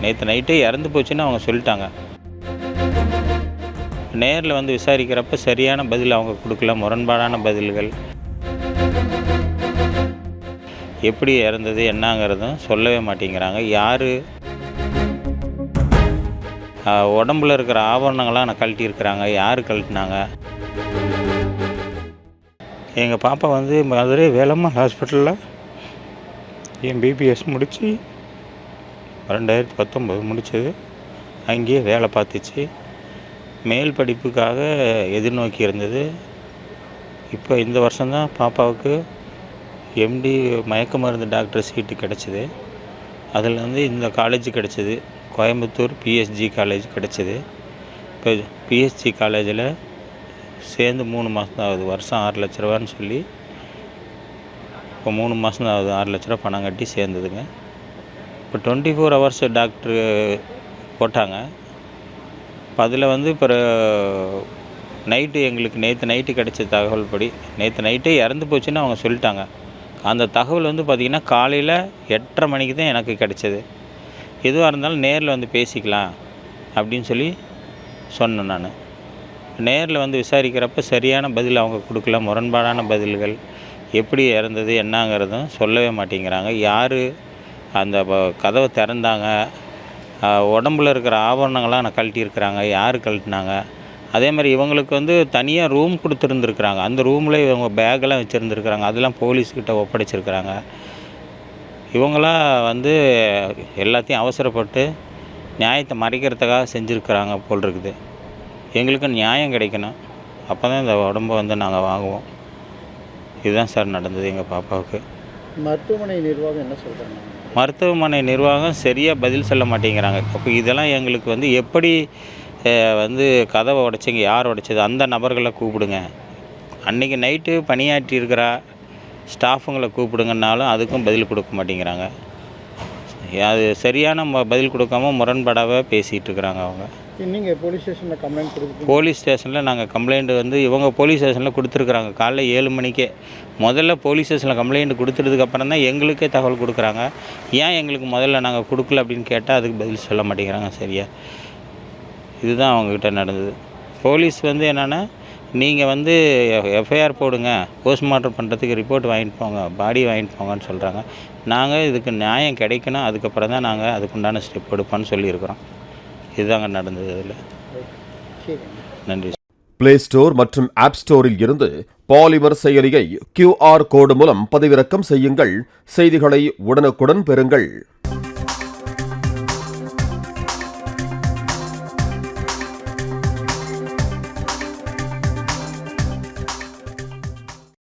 நேற்று நைட்டே இறந்து போச்சுன்னு அவங்க சொல்லிட்டாங்க. நேரில் வந்து விசாரிக்கிறப்ப சரியான பதில் அவங்க கொடுக்கல முரண்பாடான பதில்கள். எப்படி இறந்தது என்னங்கிறதும் சொல்லவே மாட்டேங்கிறாங்க. யார்? உடம்புல இருக்கிற ஆபரணங்கள்லாம் நான் கழட்டி இருக்கிறாங்க யார் கழட்டினாங்க? எங்கள் பாப்பா வந்து மதுரை வேலம்மாள் ஹாஸ்பிட்டலில் என் பிபிஎஸ் முடித்து ரெண்டாயிரத்தி பத்தொம்போது முடித்தது அங்கேயே வேலை பார்த்துச்சு. மேல் படிப்புக்காக எதிர்நோக்கி இருந்தது. இப்போ இந்த வருஷம்தான் பாப்பாவுக்கு எம்டி மயக்க மருந்து டாக்டர் சீட்டு கிடச்சிது. அதில் வந்து இந்த காலேஜ் கிடச்சிது. கோயம்புத்தூர் பிஎஸ்ஜி காலேஜ் கிடச்சிது. இப்போ பிஎஸ்ஜி காலேஜில் சேர்ந்து மூணு மாதம் தான் ஆகுது. வருஷம் ஆறு லட்ச ரூபான்னு சொல்லி இப்போ மூணு மாதம் தான் ஆகுது. ஆறு லட்ச ரூபா பணம் கட்டி சேர்ந்ததுங்க. இப்போ டுவெண்ட்டி ஃபோர் ஹவர்ஸ் டாக்டரு போட்டாங்க. இப்போ அதில் வந்து இப்போ நைட்டு எங்களுக்கு நேற்று நைட்டு கிடைச்ச தகவல் படி நேற்று நைட்டே இறந்து போச்சுன்னு அவங்க சொல்லிட்டாங்க. அந்த தகவல் வந்து பார்த்திங்கன்னா காலையில் எட்டரை மணிக்கு தான் எனக்கு கிடைச்சது. எதுவாக இருந்தாலும் நேரில் வந்து பேசிக்கலாம் அப்படின்னு சொல்லி சொன்னேன் நான். நேரில் வந்து விசாரிக்கிறப்ப சரியான பதில் அவங்க கொடுக்கல முரண்பாடான பதில்கள் எப்படி இறந்தது என்னங்கிறதும் சொல்லவே மாட்டேங்கிறாங்க. யார் அந்த கதவை திறந்தாங்க. உடம்புல இருக்கிற ஆபரணங்கள்லாம் நான் கழட்டி இருக்கிறாங்க யார் கழட்டினாங்க? அதே மாதிரி இவங்களுக்கு வந்து தனியாக ரூம் கொடுத்துருந்துருக்குறாங்க. அந்த ரூமில் இவங்க பேக்கெல்லாம் வச்சுருந்துருக்குறாங்க. அதெல்லாம் போலீஸ்கிட்ட ஒப்படைச்சிருக்கிறாங்க. இவங்களாம் வந்து எல்லாத்தையும் அவசரப்பட்டு நியாயத்தை மறைக்கிறதுக்காக செஞ்சுருக்கிறாங்க போல் இருக்குது எங்களுக்கு நியாயம் கிடைக்கணும். அப்போ தான் இந்த உடம்பை வந்து நாங்கள் வாங்குவோம். இதுதான் சார் நடந்தது எங்கள் பாப்பாவுக்கு. மருத்துவமனை நிர்வாகம் என்ன சொல்கிறாங்க மருத்துவமனை நிர்வாகம் சரியாக பதில் சொல்ல மாட்டேங்கிறாங்க. அப்போ இதெல்லாம் எங்களுக்கு வந்து எப்படி வந்து கதவை உடைச்சிங்க யார் உடைச்சது? அந்த நபர்களை கூப்பிடுங்க. அன்றைக்கி நைட்டு பணியாற்றி இருக்கிற ஸ்டாஃபுங்களை கூப்பிடுங்கன்னாலும் அதுக்கும் பதில் கொடுக்க மாட்டேங்கிறாங்க. அது சரியான ம- பதில் கொடுக்காம முரண்படாவே பேசிகிட்டு இருக்கிறாங்க அவங்க. நீங்கள் போலீஸ் ஸ்டேஷனில் கம்ப்ளைண்ட் கொடுத்து போலீஸ் ஸ்டேஷனில் நாங்கள் கம்ப்ளைண்ட் வந்து இவங்க போலீஸ் ஸ்டேஷனில் கொடுத்துருக்குறாங்க. காலைல ஏழு மணிக்கே. முதல்ல போலீஸ் ஸ்டேஷனில் கம்ப்ளைண்ட் கொடுத்ததுக்கு அப்புறம் தான் எங்களுக்கே தகவல் கொடுக்குறாங்க. ஏன் எங்களுக்கு முதல்ல நாங்கள் கொடுக்கல அப்படின்னு கேட்டால் அதுக்கு பதில் சொல்ல மாட்டேங்கிறாங்க சரியா? இதுதான் அவங்கக்கிட்ட நடந்தது. போலீஸ் வந்து என்னென்னா நீங்கள் வந்து எஃப்ஐஆர் போடுங்க போஸ்ட்மார்ட்டம் பண்ணுறதுக்கு ரிப்போர்ட் வாங்கிட்டு போங்க பாடி வாங்கிட்டு போங்கன்னு சொல்கிறாங்க நாங்கள் இதுக்கு நியாயம் கிடைக்கணும் அதுக்கப்புறம் தான் நாங்கள் அதுக்குண்டான ஸ்டெப் எடுப்போம்னு சொல்லியிருக்கிறோம். இதுதாங்க நடந்தது இதில். நன்றி. பிளே ஸ்டோர் மற்றும் ஆப் ஸ்டோரில் இருந்து பாலிமர் செயலியை கியூஆர் கோடு மூலம் பதிவிறக்கம் செய்யுங்கள். செய்திகளை உடனுக்குடன் பெறுங்கள்.